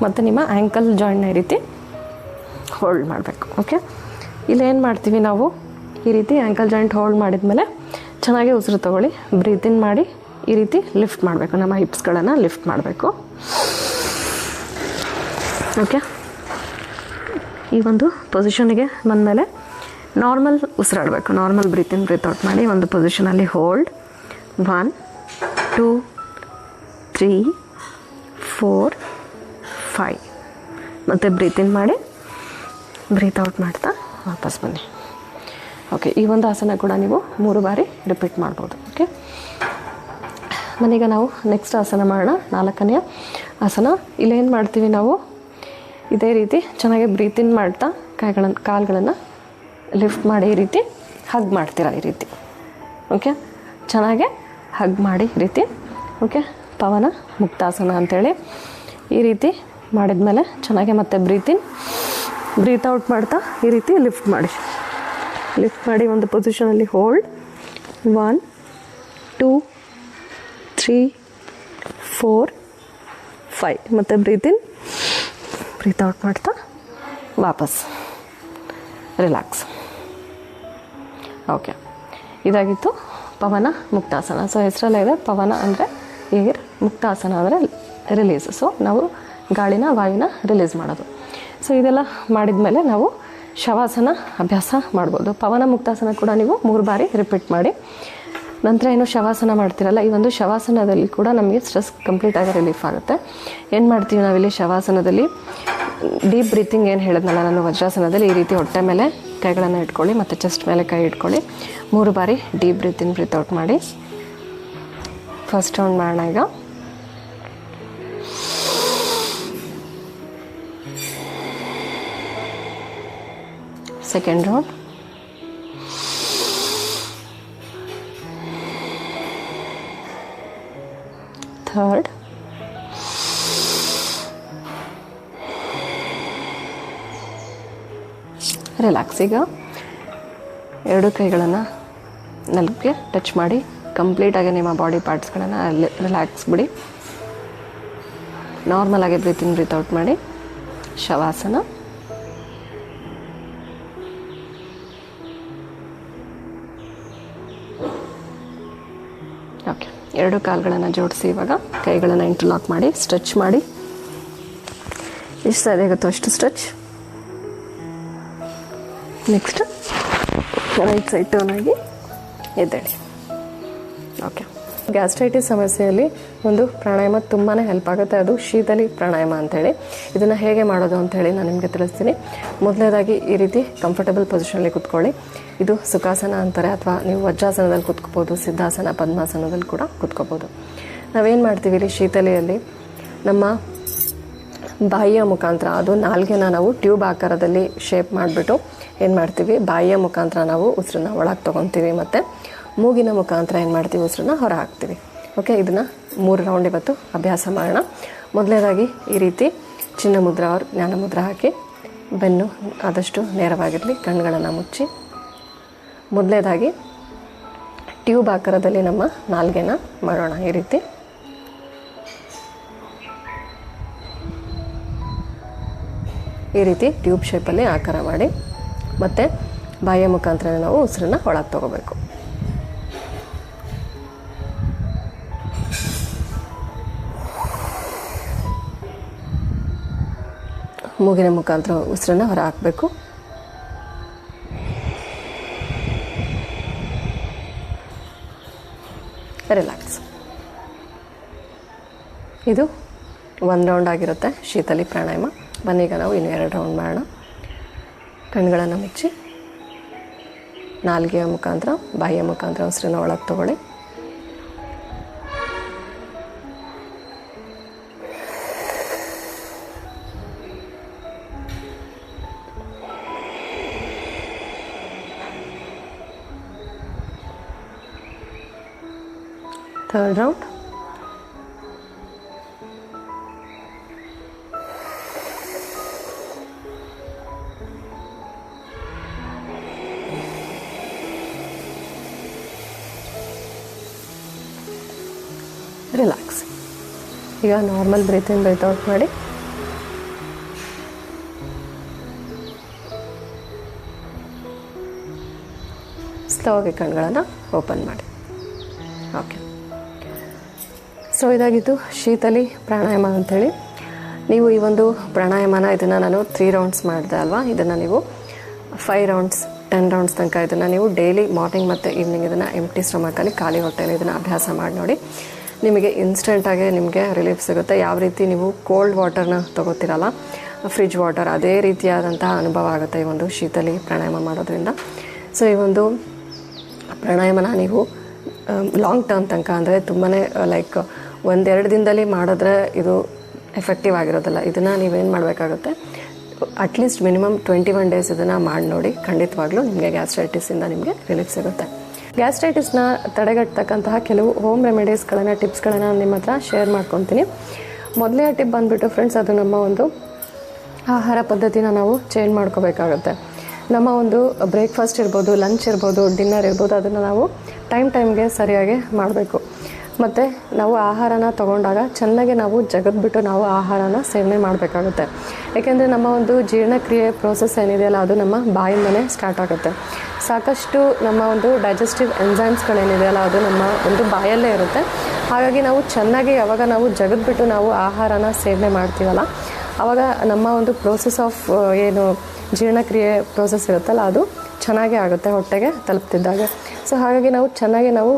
ಮತ್ತು ನಿಮ್ಮ ಆ್ಯಂಕಲ್ ಜಾಯಿಂಟ್ನ ಈ ರೀತಿ ಹೋಲ್ಡ್ ಮಾಡಬೇಕು. ಓಕೆ ಇಲ್ಲೇನು ಮಾಡ್ತೀವಿ ನಾವು? ಈ ರೀತಿ ಆ್ಯಂಕಲ್ ಜಾಯಿಂಟ್ ಹೋಲ್ಡ್ ಮಾಡಿದ್ಮೇಲೆ ಚೆನ್ನಾಗಿ ಉಸಿರು ತೊಗೊಳ್ಳಿ ಬ್ರೀತಿನ್ ಮಾಡಿ, ಈ ರೀತಿ ಲಿಫ್ಟ್ ಮಾಡಬೇಕು. ನಮ್ಮ ಹಿಪ್ಸ್ಗಳನ್ನು ಲಿಫ್ಟ್ ಮಾಡಬೇಕು. ಓಕೆ ಈ ಒಂದು ಪೊಸಿಷನ್ಗೆ ಬಂದಮೇಲೆ normal ಉಸಿರಾಡಬೇಕು. Normal breathing in breathe out ಮಾಡಿ ಒಂದು ಪೊಸಿಷನಲ್ಲಿ hold one two three four five ಮತ್ತು ಬ್ರೀತಿನ್ ಮಾಡಿ ಬ್ರೀತ್ ಔಟ್ ಮಾಡ್ತಾ ವಾಪಸ್ ಬನ್ನಿ. ಓಕೆ ಈ ಒಂದು ಆಸನ ಕೂಡ ನೀವು ಮೂರು ಬಾರಿ ರಿಪೀಟ್ ಮಾಡ್ಬೋದು ಓಕೆ ಮನೆಗೆ ನಾವು ನೆಕ್ಸ್ಟ್ ಆಸನ ಮಾಡೋಣ, ನಾಲ್ಕನೆಯ ಆಸನ. ಇಲ್ಲೇನು ಮಾಡ್ತೀವಿ ನಾವು? ಇದೇ ರೀತಿ ಚೆನ್ನಾಗಿ ಬ್ರೀತಿನ್ ಮಾಡ್ತಾ ಕೈಗಳನ್ನು ಕಾಲುಗಳನ್ನು ಲಿಫ್ಟ್ ಮಾಡಿ ಈ ರೀತಿ ಹಗ್ ಮಾಡ್ತೀರಾ ಈ ರೀತಿ ಓಕೆ ಚೆನ್ನಾಗೆ ಹಗ್ ಮಾಡಿ ಈ ರೀತಿ ಓಕೆ ಪವನ ಮುಕ್ತಾಸನ ಅಂಥೇಳಿ ಈ ರೀತಿ ಮಾಡಿದ್ಮೇಲೆ ಚೆನ್ನಾಗಿ ಮತ್ತೆ ಬ್ರೀತಿನ್ ಬ್ರೀತ್ ಔಟ್ ಮಾಡ್ತಾ ಈ ರೀತಿ ಲಿಫ್ಟ್ ಮಾಡಿ. ಲಿಫ್ಟ್ ಮಾಡಿ ಒಂದು ಪೊಸಿಷನಲ್ಲಿ hold one two three four five ಮತ್ತು ಬ್ರೀತ್ ಇನ್ ಬ್ರೀತ್ ಔಟ್ ಮಾಡ್ತಾ ವಾಪಸ್. ರಿಲ್ಯಾಕ್ಸ್ ಓಕೆ ಇದಾಗಿತ್ತು ಪವನ ಮುಕ್ತಾಸನ. ಸೊ ಹೆಸರಲ್ಲೇ ಇದೆ ಪವನ ಅಂದರೆ ಏರ್, ಮುಕ್ತಾಸನ ಅಂದರೆ ರಿಲೀಸ್ ಸೊ ನಾವು ಗಾಳಿನ, ವಾಯುನ ರಿಲೀಸ್ ಮಾಡೋದು. ಸೊ ಇದೆಲ್ಲ ಮಾಡಿದ ಮೇಲೆ ನಾವು ಶವಾಸನ ಅಭ್ಯಾಸ ಮಾಡ್ಬೋದು. ಪವನ ಮುಕ್ತಾಸನ ಕೂಡ ನೀವು ಮೂರು ಬಾರಿ ರಿಪೀಟ್ ಮಾಡಿ. ನಂತರ ಏನು ಶವಾಸನ ಮಾಡ್ತಿರಲ್ಲ, ಈ ಒಂದು ಶವಾಸನದಲ್ಲಿ ಕೂಡ ನಮಗೆ ಸ್ಟ್ರೆಸ್ ಕಂಪ್ಲೀಟಾಗಿ ರಿಲೀಫ್ ಆಗುತ್ತೆ. ಏನು ಮಾಡ್ತೀವಿ ನಾವಿಲ್ಲಿ ಶವಾಸನದಲ್ಲಿ? ಡೀಪ್ ಬ್ರೀತಿಂಗ್ ಏನು ಹೇಳಿದ್ನಲ್ಲ, ನಾನು ವಜ್ರಾಸನದಲ್ಲಿ ಈ ರೀತಿ ಹೊಟ್ಟೆ ಮೇಲೆ ಕೈಗಳನ್ನು ಇಟ್ಕೊಳ್ಳಿ ಮತ್ತು ಚೆಸ್ಟ್ ಮೇಲೆ ಕೈ ಇಟ್ಕೊಳ್ಳಿ. ಮೂರು ಬಾರಿ ಡೀಪ್ ಬ್ರೀಥಿಂಗ್ ಬ್ರೀತ್ ಔಟ್ ಮಾಡಿ. ಫಸ್ಟ್ ರೌಂಡ್ ಮಾಡೋಣ ಈಗ. ಸೆಕೆಂಡ್ round ಥರ್ಡ್ ರಿಲ್ಯಾಕ್ಸ್ ಈಗ. ಎರಡು ಕೈಗಳನ್ನು ನೆಲಕ್ಕೆ ಟಚ್ ಮಾಡಿ ಕಂಪ್ಲೀಟಾಗಿ ನಿಮ್ಮ ಬಾಡಿ ಪಾರ್ಟ್ಸ್ಗಳನ್ನು ರಿಲ್ಯಾಕ್ಸ್ ಬಿಡಿ. ನಾರ್ಮಲ್ ಆಗಿ ಬ್ರೀತ್ ಇನ್ ಬ್ರೀತ್ ಔಟ್ ಮಾಡಿ. ಶವಾಸನ ಎರಡು ಕಾಲುಗಳನ್ನು ಜೋಡಿಸಿ ಇವಾಗ ಕೈಗಳನ್ನು ಇಂಟರ್ಲಾಕ್ ಮಾಡಿ ಸ್ಟ್ರೆಚ್ ಮಾಡಿ. ಎಷ್ಟು ಸಾಧ್ಯ ಆಗುತ್ತೋ ಅಷ್ಟು stretch next right side turn ಆಗಿ ಎದ್ದೇಳಿ. ಓಕೆ ಗ್ಯಾಸ್ಟ್ರೈಟಿಸ್ ಸಮಸ್ಯೆಯಲ್ಲಿ ಒಂದು ಪ್ರಾಣಾಯಾಮ ತುಂಬಾ ಹೆಲ್ಪ್ ಆಗುತ್ತೆ. ಅದು ಶೀತಲಿ ಪ್ರಾಣಾಯಾಮ ಅಂತೇಳಿ. ಇದನ್ನು ಹೇಗೆ ಮಾಡೋದು ಅಂತೇಳಿ ನಾನು ನಿಮಗೆ ತಿಳಿಸ್ತೀನಿ. ಮೊದಲನೇದಾಗಿ ಈ ರೀತಿ ಕಂಫರ್ಟಬಲ್ ಪೊಸಿಷನಲ್ಲಿ ಕುತ್ಕೊಳ್ಳಿ. ಇದು ಸುಖಾಸನ ಅಂತಾರೆ ಅಥವಾ ನೀವು ವಜ್ರಾಸನದಲ್ಲಿ ಕುತ್ಕೋಬೋದು ಸಿದ್ಧಾಸನ, ಪದ್ಮಾಸನದಲ್ಲಿ ಕೂಡ ಕುತ್ಕೋಬೋದು ನಾವೇನು ಮಾಡ್ತೀವಿ ಇಲ್ಲಿ ಶೀತಲೆಯಲ್ಲಿ? ನಮ್ಮ ಬಾಯಿಯ ಮುಖಾಂತರ, ಅದು ನಾಲ್ಗೆನ ನಾವು ಟ್ಯೂಬ್ ಆಕಾರದಲ್ಲಿ ಶೇಪ್ ಮಾಡಿಬಿಟ್ಟು ಏನು ಮಾಡ್ತೀವಿ? ಬಾಯಿಯ ಮುಖಾಂತರ ನಾವು ಉಸಿರನ್ನ ಒಳಗೆ ತೊಗೊತೀವಿ ಮತ್ತು ಮೂಗಿನ ಮುಖಾಂತರ ಏನು ಮಾಡ್ತೀವಿ ಉಸಿರನ್ನ ಹೊರ ಹಾಕ್ತೀವಿ ಓಕೆ ಇದನ್ನು ಮೂರು ರೌಂಡ್ ಇವತ್ತು ಅಭ್ಯಾಸ ಮಾಡೋಣ. ಮೊದಲನೇದಾಗಿ ಈ ರೀತಿ ಚಿನ್ನ ಮುದ್ರ ಅವ್ರ ಜ್ಞಾನ ಮುದ್ರ ಹಾಕಿ ಬೆನ್ನು ಆದಷ್ಟು ನೇರವಾಗಿರಲಿ, ಕಣ್ಣುಗಳನ್ನು ಮುಚ್ಚಿ. ಮೊದಲೇದಾಗಿ ಟ್ಯೂಬ್ ಆಕಾರದಲ್ಲಿ ನಮ್ಮ ನಾಲ್ಗೆನ ಮಾಡೋಣ ಈ ರೀತಿ. ಈ ರೀತಿ ಟ್ಯೂಬ್ ಶೇಪಲ್ಲಿ ಆಕಾರ ಮಾಡಿ, ಮತ್ತು ಬಾಯಿಯ ಮುಖಾಂತರ ನಾವು ಉಸಿರನ್ನ ಒಳಗೆ ತಗೋಬೇಕು. ಮೂಗಿನ ಮುಖಾಂತರ ಉಸಿರನ್ನ ಹೊರ ಹಾಕಬೇಕು ರಿಲ್ಯಾಕ್ಸ್ ಇದು ಒಂದು ರೌಂಡ್ ಆಗಿರುತ್ತೆ ಶೀತಲಿ ಪ್ರಾಣಾಯಾಮ. ಬನ್ನೀಗ ನಾವು ಇನ್ನು ಎರಡು ರೌಂಡ್ ಮಾಡೋಣ. ಕಣ್ಗಳನ್ನು ಮುಚ್ಚಿ, ನಾಲ್ಗೆಯ ಮುಖಾಂತರ, ಬಾಯಿಯ ಮುಖಾಂತರ ಉಸಿರನ್ನ ಒಳಗೆ ತಗೊಳ್ಳಿ. ಥರ್ಡ್ round ರಿಲ್ಯಾಕ್ಸ್ ಈಗ normal breathe in breathe out ಮಾಡಿ. ಸ್ಲೋ ಆಗಿ ಕಣ್ಗಳನ್ನು ಓಪನ್ ಮಾಡಿ. ಓಕೆ ಸೊ ಇದಾಗಿತ್ತು ಶೀತಲಿ ಪ್ರಾಣಾಯಾಮ ಅಂಥೇಳಿ ನೀವು ಈ ಒಂದು ಪ್ರಾಣಾಯಾಮನ ಇದನ್ನು ನಾನು ತ್ರೀ ರೌಂಡ್ಸ್ ಮಾಡಿದೆ ಅಲ್ವಾ? ಇದನ್ನು ನೀವು ಫೈವ್ ರೌಂಡ್ಸ್ ಟೆನ್ ರೌಂಡ್ಸ್ ತನಕ ಇದನ್ನು ನೀವು ಡೈಲಿ ಮಾರ್ನಿಂಗ್ ಮತ್ತು ಈವ್ನಿಂಗ್ ಇದನ್ನು ಎಂಟಿ ಸ್ಟೊಮಕಲ್ಲಿ ಖಾಲಿ ಹೊಟ್ಟೆಯಲ್ಲಿ ಇದನ್ನು ಅಭ್ಯಾಸ ಮಾಡಿ ನೋಡಿ. ನಿಮಗೆ ಇನ್ಸ್ಟೆಂಟಾಗಿ ನಿಮಗೆ ರಿಲೀಫ್ ಸಿಗುತ್ತೆ. ಯಾವ ರೀತಿ ನೀವು ಕೋಲ್ಡ್ ವಾಟರ್ನ ತೊಗೋತೀರಲ್ಲ ಫ್ರಿಜ್ ವಾಟರ್ ಅದೇ ರೀತಿಯಾದಂತಹ ಅನುಭವ ಆಗುತ್ತೆ ಈ ಒಂದು ಶೀತಲಿ ಪ್ರಾಣಾಯಾಮ ಮಾಡೋದ್ರಿಂದ. ಸೊ ಈ ಒಂದು ಪ್ರಾಣಾಯಾಮನ ನೀವು ಲಾಂಗ್ ಟರ್ಮ್ ತನಕ ಅಂದರೆ ತುಂಬಾ ಲೈಕ್ ಒಂದೆರಡು ದಿನದಲ್ಲಿ ಮಾಡಿದ್ರೆ ಇದು ಎಫೆಕ್ಟಿವ್ ಆಗಿರೋದಿಲ್ಲ. ಇದನ್ನು ನೀವೇನು ಮಾಡಬೇಕಾಗುತ್ತೆ? At least minimum twenty one days ಇದನ್ನು ಮಾಡಿ ನೋಡಿ. ಖಂಡಿತವಾಗ್ಲೂ ನಿಮಗೆ ಗ್ಯಾಸ್ಟ್ರೈಟಿಸಿಂದ ನಿಮಗೆ ರಿಲೀಫ್ ಸಿಗುತ್ತೆ. ಗ್ಯಾಸ್ಟ್ರೈಟಿಸ್ನ ತಡೆಗಟ್ಟತಕ್ಕಂತಹ ಕೆಲವು ಹೋಮ್ ರೆಮಿಡೀಸ್ಗಳನ್ನು ಟಿಪ್ಸ್ಗಳನ್ನು ನಿಮ್ಮ ಹತ್ರ ಶೇರ್ ಮಾಡ್ಕೊತೀನಿ. ಮೊದಲನೇ ಟಿಪ್ ಬಂದುಬಿಟ್ಟು ಫ್ರೆಂಡ್ಸ್ ಅದು ನಮ್ಮ ಒಂದು ಆಹಾರ ಪದ್ಧತಿನ ನಾವು ಚೇಂಜ್ ಮಾಡ್ಕೋಬೇಕಾಗುತ್ತೆ. ನಮ್ಮ ಒಂದು ಬ್ರೇಕ್ಫಾಸ್ಟ್ ಇರ್ಬೋದು ಲಂಚ್ ಇರ್ಬೋದು ಡಿನ್ನರ್ ಇರ್ಬೋದು, ಅದನ್ನು ನಾವು ಟೈಮ್ ಟೈಮ್ಗೆ ಸರಿಯಾಗಿ ಮಾಡಬೇಕು. ಮತ್ತು ನಾವು ಆಹಾರನ ತಗೊಂಡಾಗ ಚೆನ್ನಾಗಿ ನಾವು ಜಗದ್ಬಿಟ್ಟು ನಾವು ಆಹಾರನ ಸೇವನೆ ಮಾಡಬೇಕಾಗುತ್ತೆ. ಏಕೆಂದರೆ ನಮ್ಮ ಒಂದು ಜೀರ್ಣಕ್ರಿಯೆ ಪ್ರೋಸೆಸ್ ಏನಿದೆಯಲ್ಲ, ಅದು ನಮ್ಮ ಬಾಯಿಂದನೇ ಸ್ಟಾರ್ಟ್ ಆಗುತ್ತೆ. ಸಾಕಷ್ಟು ನಮ್ಮ ಒಂದು ಡೈಜೆಸ್ಟಿವ್ ಎಂಜೈಮ್ಸ್ಗಳೇನಿದೆಯಲ್ಲ ಅದು ನಮ್ಮ ಒಂದು ಬಾಯಲ್ಲೇ ಇರುತ್ತೆ. ಹಾಗಾಗಿ ನಾವು ಚೆನ್ನಾಗಿ ಯಾವಾಗ ನಾವು ಜಗದ್ಬಿಟ್ಟು ನಾವು ಆಹಾರನ ಸೇವನೆ ಮಾಡ್ತೀವಲ್ಲ ಆವಾಗ ನಮ್ಮ ಒಂದು ಪ್ರೋಸೆಸ್ ಆಫ್ ಏನು ಜೀರ್ಣಕ್ರಿಯೆ ಪ್ರೋಸೆಸ್ ಇರುತ್ತಲ್ಲ, ಅದು ಚೆನ್ನಾಗೇ ಆಗುತ್ತೆ ಹೊಟ್ಟೆಗೆ ತಲುಪ್ತಿದ್ದಾಗ. ಸೊ ಹಾಗಾಗಿ ನಾವು ಚೆನ್ನಾಗಿ ನಾವು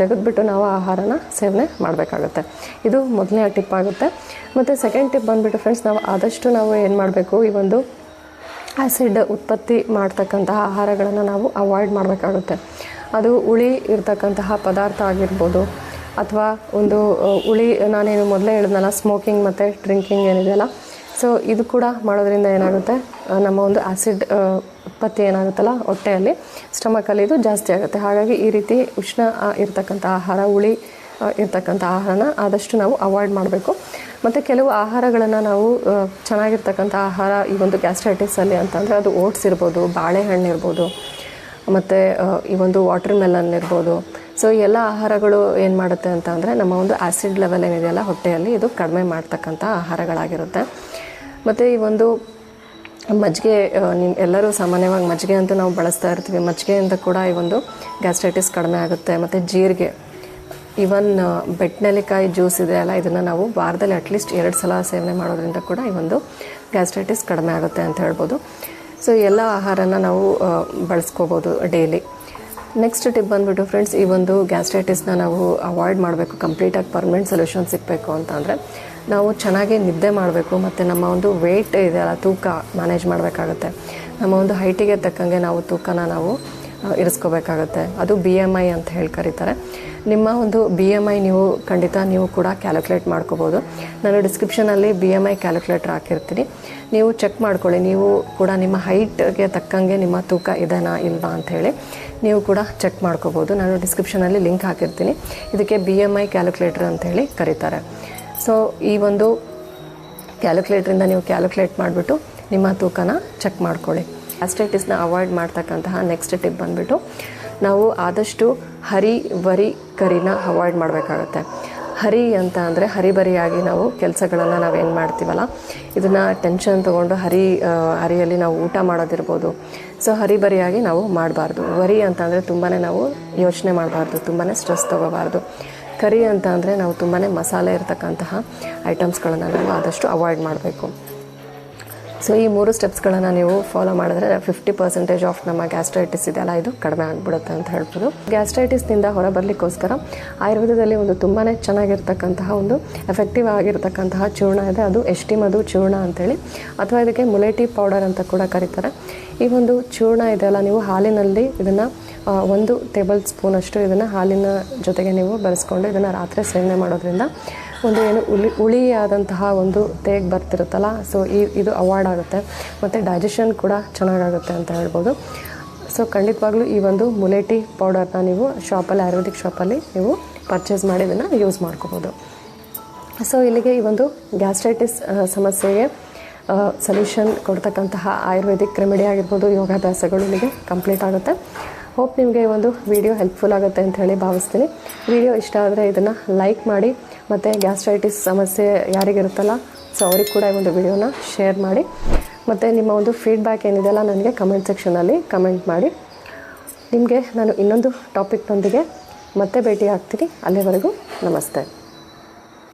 ಜಗದ್ಬಿಟ್ಟು ನಾವು ಆಹಾರನ ಸೇವನೆ ಮಾಡಬೇಕಾಗುತ್ತೆ. ಇದು ಮೊದಲನೇ ಟಿಪ್ ಆಗುತ್ತೆ. ಮತ್ತು ಸೆಕೆಂಡ್ ಟಿಪ್ ಬಂದುಬಿಟ್ಟು ಫ್ರೆಂಡ್ಸ್ ನಾವು ಆದಷ್ಟು ನಾವು ಏನು ಮಾಡಬೇಕು? ಈ ಒಂದು ಆ್ಯಸಿಡ್ ಉತ್ಪತ್ತಿ ಮಾಡ್ತಕ್ಕಂತಹ ಆಹಾರಗಳನ್ನು ನಾವು ಅವಾಯ್ಡ್ ಮಾಡಬೇಕಾಗುತ್ತೆ. ಅದು ಹುಳಿ ಇರ್ತಕ್ಕಂತಹ ಪದಾರ್ಥ ಆಗಿರ್ಬೋದು, ಅಥವಾ ಒಂದು ಹುಳಿ, ನಾನೇನು ಮೊದಲೇ ಹೇಳಿದ್ನಲ್ಲ ಸ್ಮೋಕಿಂಗ್ ಮತ್ತು ಡ್ರಿಂಕಿಂಗ್ ಏನಿದೆಯಲ್ಲ ಸೊ ಇದು ಕೂಡ ಮಾಡೋದ್ರಿಂದ ಏನಾಗುತ್ತೆ? ನಮ್ಮ ಒಂದು ಆ್ಯಸಿಡ್ ಉತ್ಪತ್ತಿ ಏನಾಗುತ್ತಲ್ಲ, ಹೊಟ್ಟೆಯಲ್ಲಿ ಸ್ಟಮಕಲ್ಲಿ ಇದು ಜಾಸ್ತಿ ಆಗುತ್ತೆ. ಹಾಗಾಗಿ ಈ ರೀತಿ ಉಷ್ಣ ಇರ್ತಕ್ಕಂಥ ಆಹಾರ, ಹುಳಿ ಇರ್ತಕ್ಕಂಥ ಆಹಾರನ ಆದಷ್ಟು ನಾವು ಅವಾಯ್ಡ್ ಮಾಡಬೇಕು. ಮತ್ತು ಕೆಲವು ಆಹಾರಗಳನ್ನು ನಾವು ಚೆನ್ನಾಗಿರ್ತಕ್ಕಂಥ ಆಹಾರ ಈ ಒಂದು ಗ್ಯಾಸ್ಟ್ರೈಟಿಸಲ್ಲಿ ಅಂತಂದರೆ ಅದು ಓಟ್ಸ್ ಇರ್ಬೋದು, ಬಾಳೆಹಣ್ಣು ಇರ್ಬೋದು, ಮತ್ತು ಈ ಒಂದು ವಾಟರ್ ಮೆಲನ್ ಇರ್ಬೋದು ಸೊ ಎಲ್ಲ ಆಹಾರಗಳು ಏನು ಮಾಡುತ್ತೆ ಅಂತ ನಮ್ಮ ಒಂದು ಆ್ಯಸಿಡ್ ಲೆವೆಲ್ ಏನಿದೆಯಲ್ಲ, ಹೊಟ್ಟೆಯಲ್ಲಿ ಇದು ಕಡಿಮೆ ಮಾಡ್ತಕ್ಕಂಥ ಆಹಾರಗಳಾಗಿರುತ್ತೆ. ಮತ್ತು ಈ ಒಂದು ಮಜ್ಜಿಗೆ ನಿಮ್ಮ ಎಲ್ಲರೂ ಸಾಮಾನ್ಯವಾಗಿ ಮಜ್ಜಿಗೆ ಅಂತ ನಾವು ಬಳಸ್ತಾ ಇರ್ತೀವಿ. ಮಜ್ಜಿಗೆಯಿಂದ ಕೂಡ ಈ ಒಂದು ಗ್ಯಾಸ್ಟ್ರೈಟಿಸ್ ಕಡಿಮೆ ಆಗುತ್ತೆ. ಮತ್ತು ಜೀರಿಗೆ ಇವನ್ ಬೆಟ್ನೆಲಿಕಾಯಿ ಜ್ಯೂಸ್ ಇದೆಯಲ್ಲ ಇದನ್ನು ನಾವು ವಾರದಲ್ಲಿ ಅಟ್ಲೀಸ್ಟ್ ಎರಡು ಸಲ ಸೇವನೆ ಮಾಡೋದ್ರಿಂದ ಕೂಡ ಈ ಒಂದು ಗ್ಯಾಸ್ಟ್ರೈಟಿಸ್ ಕಡಿಮೆ ಆಗುತ್ತೆ ಅಂತ ಹೇಳ್ಬೋದು. ಸೊ ಎಲ್ಲ ಆಹಾರನ ನಾವು ಬಳಸ್ಕೋಬೋದು ಡೈಲಿ ನೆಕ್ಸ್ಟ್ ಟಿಪ್ ಬಂದುಬಿಟ್ಟು ಫ್ರೆಂಡ್ಸ್ ಈ ಒಂದು ಗ್ಯಾಸ್ಟ್ರೈಟಿಸ್ನ ನಾವು ಅವಾಯ್ಡ್ ಮಾಡಬೇಕು. ಕಂಪ್ಲೀಟಾಗಿ ಪರ್ಮನೆಂಟ್ ಸೊಲ್ಯೂಷನ್ ಸಿಗಬೇಕು ಅಂತ ಅಂದರೆ ನಾವು ಚೆನ್ನಾಗಿ ನಿದ್ದೆ ಮಾಡಬೇಕು, ಮತ್ತು ನಮ್ಮ ಒಂದು ವೆಯ್ಟ್ ಇದೆಯಲ್ಲ ತೂಕ ಮ್ಯಾನೇಜ್ ಮಾಡಬೇಕಾಗುತ್ತೆ. ನಮ್ಮ ಒಂದು ಹೈಟಿಗೆ ತಕ್ಕಂಗೆ ನಾವು ತೂಕನ ನಾವು ಇರಿಸ್ಕೋಬೇಕಾಗತ್ತೆ. ಅದು ಬಿ ಎಂ ಐ ಅಂತ ಹೇಳಿ ಕರೀತಾರೆ. ನಿಮ್ಮ ಒಂದು ಬಿ ಎಂ ಐ ನೀವು ಖಂಡಿತ ನೀವು ಕೂಡ ಕ್ಯಾಲ್ಕುಲೇಟ್ ಮಾಡ್ಕೋಬೋದು. ನಾನು ಡಿಸ್ಕ್ರಿಪ್ಷನಲ್ಲಿ ಬಿ ಎಂ ಐ ಕ್ಯಾಲ್ಕುಲೇಟರ್ ಹಾಕಿರ್ತೀನಿ. ನೀವು ಚೆಕ್ ಮಾಡ್ಕೊಳ್ಳಿ, ನೀವು ಕೂಡ ನಿಮ್ಮ ಹೈಟ್ಗೆ ತಕ್ಕಂಗೆ ನಿಮ್ಮ ತೂಕ ಇದೆನಾ ಇಲ್ವಾ ಅಂಥೇಳಿ ನೀವು ಕೂಡ ಚೆಕ್ ಮಾಡ್ಕೋಬೋದು. ನಾನು ಡಿಸ್ಕ್ರಿಪ್ಷನಲ್ಲಿ ಲಿಂಕ್ ಹಾಕಿರ್ತೀನಿ. ಇದಕ್ಕೆ ಬಿ ಎಂ ಐ ಕ್ಯಾಲ್ಕುಲೇಟರ್ ಹೇಳಿ ಕರೀತಾರೆ. ಸೊ ಈ ಒಂದು ಕ್ಯಾಲ್ಕುಲೇಟ್ರಿಂದ ನೀವು ಕ್ಯಾಲ್ಕುಲೇಟ್ ಮಾಡಿಬಿಟ್ಟು ನಿಮ್ಮ ತೂಕನ ಚೆಕ್ ಮಾಡ್ಕೊಳ್ಳಿ. ಆಸ್ಟೈಟಿಸ್ನ ಅವಾಯ್ಡ್ ಮಾಡ್ತಕ್ಕಂತಹ ನೆಕ್ಸ್ಟ್ ಟಿಪ್ ಬಂದುಬಿಟ್ಟು ನಾವು ಆದಷ್ಟು ಹರಿ ವರಿ ಕರಿನ ಅವಾಯ್ಡ್ ಮಾಡಬೇಕಾಗತ್ತೆ. ಹರಿ ಅಂತ ಅಂದರೆ ಹರಿಬರಿಯಾಗಿ ನಾವು ಕೆಲಸಗಳನ್ನು ನಾವೇನು ಮಾಡ್ತೀವಲ್ಲ, ಇದನ್ನು ಟೆನ್ಷನ್ ತೊಗೊಂಡು ಹರಿ ಹರಿಯಲ್ಲಿ ನಾವು ಊಟ ಮಾಡೋದಿರ್ಬೋದು. ಸೊ ಹರಿಬರಿಯಾಗಿ ನಾವು ಮಾಡಬಾರ್ದು. ವರಿ ಅಂತ ಅಂದರೆ ತುಂಬಾ ನಾವು ಯೋಚನೆ ಮಾಡಬಾರ್ದು ತುಂಬಾ ಸ್ಟ್ರೆಸ್ ತೊಗೋಬಾರ್ದು. ಕರಿ ಅಂತ ಅಂದರೆ ನಾವು ತುಂಬಾ ಮಸಾಲೆ ಇರತಕ್ಕಂತಹ ಐಟಮ್ಸ್ಗಳನ್ನು ನಾವು ಆದಷ್ಟು ಅವಾಯ್ಡ್ ಮಾಡಬೇಕು. ಸೊ ಈ ಮೂರು ಸ್ಟೆಪ್ಸ್ಗಳನ್ನು ನೀವು ಫಾಲೋ ಮಾಡಿದ್ರೆ ಫಿಫ್ಟಿ ಪರ್ಸೆಂಟೇಜ್ ಆಫ್ ನಮ್ಮ ಗ್ಯಾಸ್ಟ್ರೈಟಿಸ್ ಇದೆಲ್ಲ ಇದು ಕಡಿಮೆ ಆಗಿಬಿಡುತ್ತೆ ಅಂತ ಹೇಳ್ಬೋದು. ಗ್ಯಾಸ್ಟ್ರೈಟಿಸ್ನಿಂದ ಹೊರಬರಲಿಕ್ಕೋಸ್ಕರ ಆಯುರ್ವೇದದಲ್ಲಿ ಒಂದು ತುಂಬಾ ಚೆನ್ನಾಗಿರ್ತಕ್ಕಂತಹ ಒಂದು ಎಫೆಕ್ಟಿವ್ ಆಗಿರ್ತಕ್ಕಂತಹ ಚೂರ್ಣ ಇದೆ. ಅದು ಎಷ್ಟಿ ಮಧು ಚೂರ್ಣ ಅಂತೇಳಿ. ಅಥವಾ ಇದಕ್ಕೆ ಮುಲೇಟಿ ಪೌಡರ್ ಅಂತ ಕೂಡ ಕರೀತಾರೆ. ಈ ಒಂದು ಚೂರ್ಣ ಇದೆಯಲ್ಲ ನೀವು ಹಾಲಿನಲ್ಲಿ ಇದನ್ನು ಒಂದು ಟೇಬಲ್ ಸ್ಪೂನಷ್ಟು ಇದನ್ನು ಹಾಲಿನ ಜೊತೆಗೆ ನೀವು ಬೆರೆಸ್ಕೊಂಡು ಇದನ್ನು ರಾತ್ರಿ ಸೇವನೆ ಮಾಡೋದ್ರಿಂದ ಒಂದು ಏನು ಉಳಿ ಹುಳಿಯಾದಂತಹ ಒಂದು ತೇಗ್ ಬರ್ತಿರುತ್ತಲ್ಲ ಸೊ ಈ, ಇದು ಅವಾಯ್ಡ್ ಆಗುತ್ತೆ. ಮತ್ತು ಡೈಜೆಷನ್ ಕೂಡ ಚೆನ್ನಾಗಾಗುತ್ತೆ ಅಂತ ಹೇಳ್ಬೋದು. ಸೊ ಖಂಡಿತವಾಗ್ಲೂ ಈ ಒಂದು ಮುಲೇಟಿ ಪೌಡರ್ನ ನೀವು ಶಾಪಲ್ಲಿ ಆಯುರ್ವೇದಿಕ್ ಶಾಪಲ್ಲಿ ನೀವು ಪರ್ಚೇಸ್ ಮಾಡಿ, ಇದನ್ನು ಯೂಸ್ ಮಾಡ್ಕೋಬೋದು. ಸೊ ಇಲ್ಲಿಗೆ ಈ ಒಂದು ಗ್ಯಾಸ್ಟ್ರೈಟಿಸ್ ಸಮಸ್ಯೆಗೆ ಸೊಲ್ಯೂಷನ್ ಕೊಡ್ತಕ್ಕಂತಹ ಆಯುರ್ವೇದಿಕ್ ರೆಮಿಡಿ ಆಗಿರ್ಬೋದು, ಯೋಗಾಭ್ಯಾಸಗಳು ಇಲ್ಲಿಗೆ ಕಂಪ್ಲೀಟ್ ಆಗುತ್ತೆ. ಹೋಪ್ ನಿಮಗೆ ಒಂದು ವಿಡಿಯೋ ಹೆಲ್ಪ್ಫುಲ್ ಆಗುತ್ತೆ ಅಂತ ಹೇಳಿ ಭಾವಿಸ್ತೀನಿ. ವಿಡಿಯೋ ಇಷ್ಟ ಆದರೆ ಇದನ್ನು ಲೈಕ್ ಮಾಡಿ ಮತ್ತು ಗ್ಯಾಸ್ಟ್ರೈಟಿಸ್ ಸಮಸ್ಯೆ ಯಾರಿಗಿರುತ್ತಲ್ಲ, ಸೊ ಅವ್ರಿಗೆ ಕೂಡ ಈ ಒಂದು ವಿಡಿಯೋನ ಶೇರ್ ಮಾಡಿ. ಮತ್ತು ನಿಮ್ಮ ಒಂದು ಫೀಡ್ಬ್ಯಾಕ್ ಏನಿದೆಯಲ್ಲ ನನಗೆ ಕಮೆಂಟ್ ಸೆಕ್ಷನಲ್ಲಿ ಕಮೆಂಟ್ ಮಾಡಿ. ನಿಮಗೆ ನಾನು ಇನ್ನೊಂದು ಟಾಪಿಕ್ನೊಂದಿಗೆ ಮತ್ತೆ ಭೇಟಿ ಆಗ್ತೀನಿ ಅಲ್ಲಿವರೆಗೂ ನಮಸ್ತೆ.